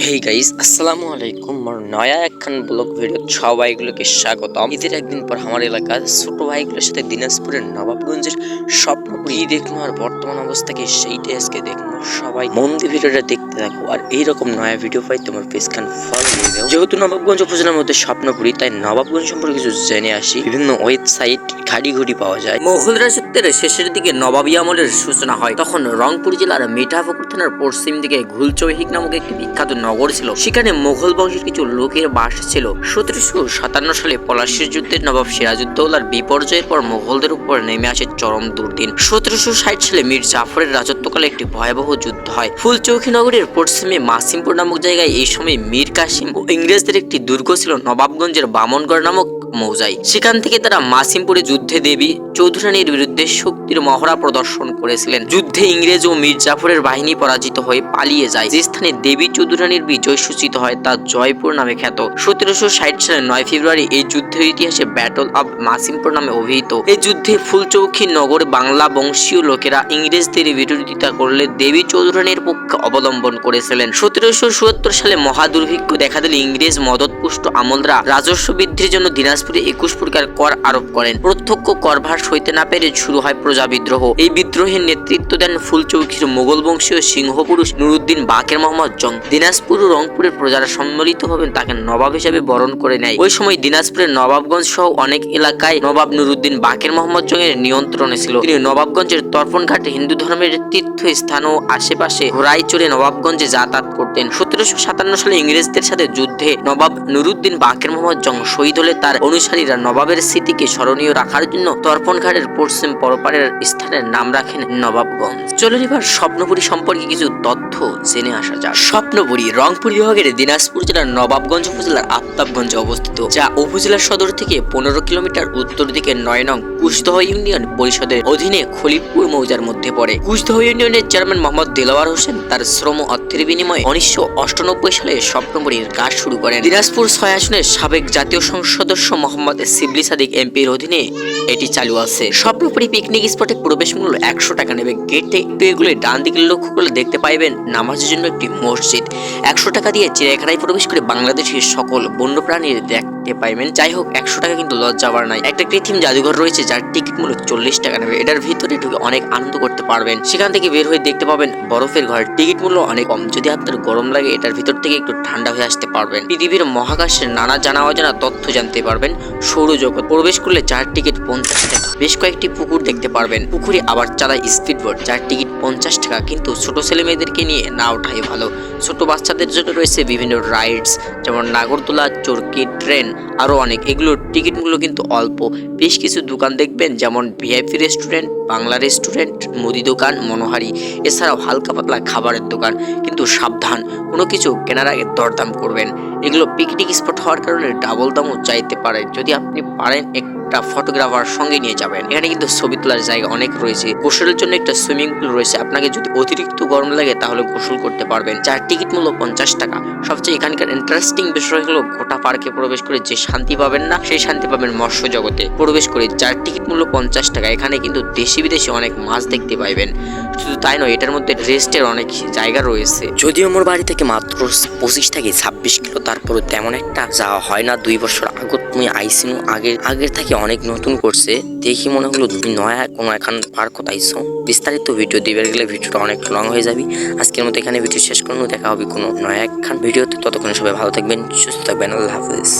Hey guys আসসালামু আলাইকুম। মোর নয়া একখান ব্লগ ভিডিও সবাইগুলোকে স্বাগতম। ঈদের একদিন পর আমার এলাকার ছোট ভাইগুলোর সাথে দিনাজপুরের নবাবগঞ্জের স্বপ্নপুরি ঈদ দেখল আর বর্তমান অবস্থাকে সেইটাই আজকে দেখল সবাই মন দিয়ে ভিডিওটা দেখতে থাকো। আর এইরকম নয়া ভিডিও পাই তোমার পেজ খান ফলো দিয়ে দাও যেহেতু নবাবগঞ্জ উপজেলার মধ্যে স্বপ্নপুরি তাই নবাবগঞ্জ সম্পর্কে কিছু জেনে আসি। বিভিন্ন ওয়েবসাইট ঘাড়ি ঘুড়ি পাওয়া যায়। মোগল রাজত্বের শেষের দিকে নবাবী আমলের সূচনা হয়। তখন রংপুর জেলার মিঠাপুকুর থানার পশ্চিম দিকে ঘুলচৌহিক নামক একটি বিখ্যাত নগর ছিল। সেখানে মোগল বংশের কিছু লোকের বাস ছিল। সতেরোশো সাতান্ন সালে পলাশির যুদ্ধের নবাব সিরাজউদ্দৌলার বিপর্যয়ের পর মোগলদের উপর নেমে আসে চরম দুর্দিন। সতেরোশো ষাট সালে মীর জাফরের রাজত্বকালে একটি ভয়াবহ যুদ্ধ হয়। ফুলচৌকি নগরের পশ্চিমে মাসিমপুর নামক জায়গায় এই সময় মীর কাসিম ও ইংরেজদের একটি দুর্গ ছিল নবাবগঞ্জের বামনগড় নামক মৌজাই সেখান থেকে তারা মাসিমপুরে যুদ্ধে দেবী চৌধুরানীর বিরুদ্ধে শক্তির মহড়া প্রদর্শন করেছিলেন। যুদ্ধে ইংরেজ ও মীর জাফরের বাহিনী পরাজিত হয়ে পালিয়ে যায়। যে স্থানে দেবী চৌধুরানীর বিজয় সূচিত হয় তা জয়পুর নামে খ্যাত। সতেরোশো ষাট সালের নয় ফেব্রুয়ারি এই যুদ্ধের ইতিহাসে ব্যাটল অব মাসিমপুর নামে অভিহিত। এই যুদ্ধে ফুলচৌকি নগরে বাংলা বংশীয় লোকেরা ইংরেজদের বিরোধিতা করলে দেবী চৌধুরানীর পক্ষে অবলম্বন করেছিলেন। সতেরোশো চুয়াত্তর সালে মহাদুর্ভিক্ষ দেখা দিলে ইংরেজ মদতপুষ্ট আমলরা রাজস্ব বৃদ্ধির জন্য দিনাজপুরে একুশ প্রকার কর আরোপ করেন। প্রত্যক্ষ করভার সইতে না পেরে শুরু হয় প্রজা বিদ্রোহ। এই বিদ্রোহের নেতৃত্ব দেন ফুলচৌকির মোগল বংশীয় সিংহ পুরুষ নুরুদ্দিন বাকের মোহাম্মদ জং। দিনাজপুর ও রংপুরের প্রজারা সম্মিলিতভাবে তাকে নবাব হিসেবে বরণ করে নেয়। ওই সময় দিনাজপুরের নবাবগঞ্জ সহ অনেক এলাকায় নবাব নুরুদ্দিন বাকের মোহাম্মদ জং এর নিয়ন্ত্রণে ছিল। তিনি নবাবগঞ্জের তর্পণঘাটে হিন্দু ধর্মের তীর্থস্থান ও আশেপাশে ঘোড়ায় চড়ে নবাবগঞ্জে যাতায়াত করতেন। সতেরোশো সাতান্ন সালে ইংরেজদের সাথে যুদ্ধে নবাব নুরুদ্দিন বাকের মোহাম্মদ জং শহীদ হলে তার অনুসারীরা নবাবের স্মৃতিকে স্মরণীয় রাখার জন্য তর্পণঘাটের পশ্চিম পরপারের স্থানের নাম রাখেন নবাবগঞ্জ। চলুন এবার স্বপ্নপুরী সম্পর্কে কিছু তথ্য জেনে আসা যাক। স্বপ্নপুরী, রংপুর বিভাগের দিনাজপুর জেলার নবাবগঞ্জ উপজেলার আফতাবগঞ্জে অবস্থিত, যা উপজেলার সদর থেকে পনেরো কিলোমিটার উত্তর দিকে নয় নং কুশদহ ইউনিয়ন পরিষদের অধীনে খলিফপুর মৌজার মধ্যে পড়ে। কুশদহ ইউনিয়নের চেয়ারম্যান মোহাম্মদ দেলাওয়ার হোসেন তার শ্রম অর্থের বিনিময়ে উনিশশো অষ্টানব্বই সালে স্বপ্নপুরীর কাজ শুরু করেন। দিনাজপুর ছয় আসনের সাবেক জাতীয় সংসদ সদস্য মোহাম্মদ সিবলি সাদিক এমপির অধীনে এটি চালু আছে। স্বপ্নপুরী পিকনিক স্পটে প্রবেশ মূল্য একশো টাকা নেবে। গেট থেকে ডান দিকে লক্ষ্য করলে দেখতে পাইবেন নামাজের জন্য একটি মসজিদ। একশো টাকা দিয়ে চিড়িয়াখানায় প্রবেশ করে বাংলাদেশের সকল বন্যপ্রাণীর দেখতে পাইবেন। যাই হোক, একশো টাকা কিন্তু লজ্জা আবার নাই। একটা কৃত্রিম জাদুঘর রয়েছে যার টিকিট মূল্য চল্লিশ টাকা নেবে। এটার ভিতরে ঢুকে অনেক আনন্দ করতে পারবেন। সেখান থেকে বের হয়ে দেখতে পাবেন বরফের ঘর টিকিট মূল্য অনেক কম। যদি আপনার গরম লাগে, এটার ভিতর থেকে একটু ঠান্ডা হয়ে আসতে পারবেন। পৃথিবীর মহাকাশের নানা জানা অজানা তথ্য জানতে পারবেন। সৌরজগৎ প্রবেশ করলে চার টিকিট পঞ্চাশ টাকা। বেশ কয়েকটি পুকুর দেখতে পারবেন। পুকুরে আবার চালায় স্পিড বোট যার টিকিট পঞ্চাশ টাকা। কিন্তু ছোট ছেলে মেয়েদেরকে নিয়ে না ওঠাই ভালো। ছোট বাচ্চাদের জন্য রয়েছে বিভিন্ন রাইডস যেমন নাগরদোলা, চরকি ট্রেন আরও অনেক। এগুলোর টিকিটগুলো কিন্তু অল্প। বেশ কিছু দোকান দেখবেন, যেমন ভিআইপি রেস্টুরেন্ট বাংলা রেস্টুরেন্ট মুদি দোকান, মনোহারি। এছাড়াও হালকা পাতলা খাবারের দোকান। কিন্তু সাবধান, কোনো কিছু কেনার আগে দরদাম করবেন। এগুলো পিকনিক স্পট হওয়ার কারণে ডাবল দামও চাইতে পারে যদি আপনি পারেন একটা ফটোগ্রাফার সঙ্গে নিয়ে যাবেন। এখানে কিন্তু ছবি তোলার জায়গা অনেক রয়েছে। গোসলের জন্য একটা সুইমিং পুল রয়েছে। আপনাকে যদি অতিরিক্ত গরম লাগে তাহলে গোসল করতে পারবেন। যার টিকিট মূল্য পঞ্চাশ টাকা। সবচেয়ে এখানকার ইন্টারেস্টিং বিষয় হলো গোটা পার্কে প্রবেশ করে যে শান্তি পাবেন না, সেই শান্তি পাবেন মৎস্য জগতে প্রবেশ করে যার টিকিট মূল্য পঞ্চাশ টাকা, এখানে কিন্তু দেশি বিদেশি অনেক মাছ দেখতে পাইবেন। শুধু তাই নয়, এটার মধ্যে রেস্টের অনেক জায়গা রয়েছে। যদিও মোর বাড়ি থেকে মাত্র পঁচিশ থেকে ছাব্বিশ কিলো তারপরে তেমন একটা যাওয়া হয় না। দুই বছর আগত তুমি আইসিনু আগের আগের থেকে অনেক নতুন করছে। দেখি মনে হলো তুমি নয়া কোনো এখন পার আইসো বিস্তারিত ভিডিও দিবার গেলে ভিডিওটা অনেক লং হয়ে যাবে। আজকের মতো এখানে ভিডিও শেষ করুন দেখা হবে কোনো নয়া একখান ভিডিওতে ততক্ষণ সবাই ভালো থাকবেন, সুস্থ থাকবেন। আল্লাহ হাফিজ।